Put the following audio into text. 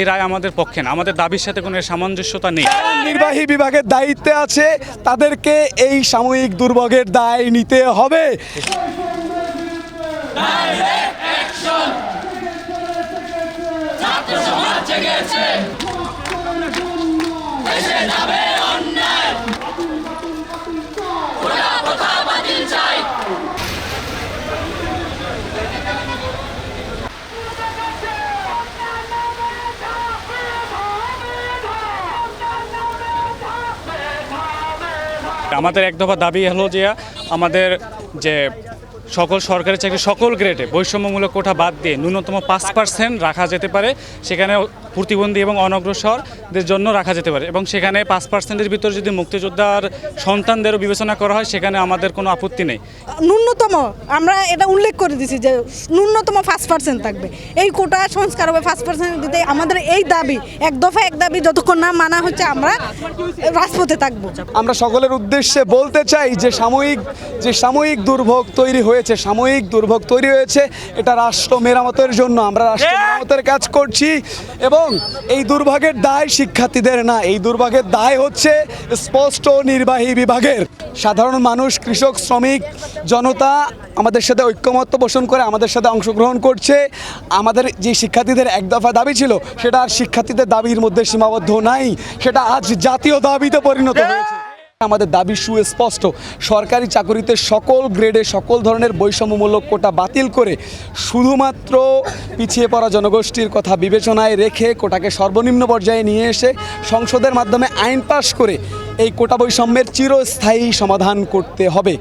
এই রায় আমাদের পক্ষে না। আমাদের দাবির সাথে কোনো সামঞ্জস্যতা নেই। নির্বাহী বিভাগের দায়িত্বে আছে তাদেরকে এই সাময়িক দুর্ভোগের দায় নিতে হবে। আমাদের এক দফা দাবি হলো যে আমাদের যে সকল সরকারি চাকরি সকল গ্রেডে বৈষম্যমূলক কোঠা বাদ দিয়ে ন্যূনতম পাঁচ পার্সেন্ট রাখা যেতে পারে। সেখানে প্রতিবন্ধী এবং অনগ্রসরদের জন্য রাখা যেতে পারে। এবং সেখানে পাঁচ পার্সেন্টের ভিতরে যদি মুক্তিযোদ্ধার সন্তানদেরও বিবেচনা করা হয় সেখানে আমাদের কোনো আপত্তি নেই। ন্যূনতম আমরা এটা উল্লেখ করে দিছি যে ন্যূনতম পাঁচ পার্সেন্ট থাকবে। এই কোটা সংস্কার হবে ফার্স্ট পার্সেন্ট দিতে। আমাদের এই দাবি এক দফা এক দাবি যতক্ষণ না মানা হচ্ছে আমরা রাজপথে থাকব। আমরা সকলের উদ্দেশ্যে বলতে চাই যে সাময়িক যে সাময়িক দুর্ভোগ তৈরি হয়েছে সাময়িক দুর্ভোগ তৈরি হয়েছে। এটা রাষ্ট্র মেরামতের জন্য আমরা রাষ্ট্র মেরামতের কাজ করছি। এবং এই দুর্ভাগের দায় শিক্ষার্থীদের না এই দুর্ভাগের দায় হচ্ছে স্পষ্ট নির্বাহী বিভাগের। সাধারণ মানুষ কৃষক শ্রমিক জনতা আমাদের সাথে ঐক্যমত্য পোষণ করে আমাদের সাথে অংশগ্রহণ করছে। আমাদের যে শিক্ষার্থীদের এক দফা দাবি ছিল সেটা আর শিক্ষার্থীদের দাবির মধ্যে সীমাবদ্ধ নাই। সেটা আজ জাতীয় দাবিতে পরিণত হয়েছে। আমাদের দাবি সুস্পষ্ট। সরকারি চাকরিতে সকল গ্রেডে সকল ধরনের বৈষম্যমূলক কোটা বাতিল করে শুধুমাত্র পিছিয়ে পড়া জনগোষ্ঠীর কথা বিবেচনায় রেখে কোটাকে সর্বনিম্ন পর্যায়ে নিয়ে এসে সংসদের মাধ্যমে আইন পাশ করে এই কোটা বৈষম্যের চিরস্থায়ী সমাধান করতে হবে।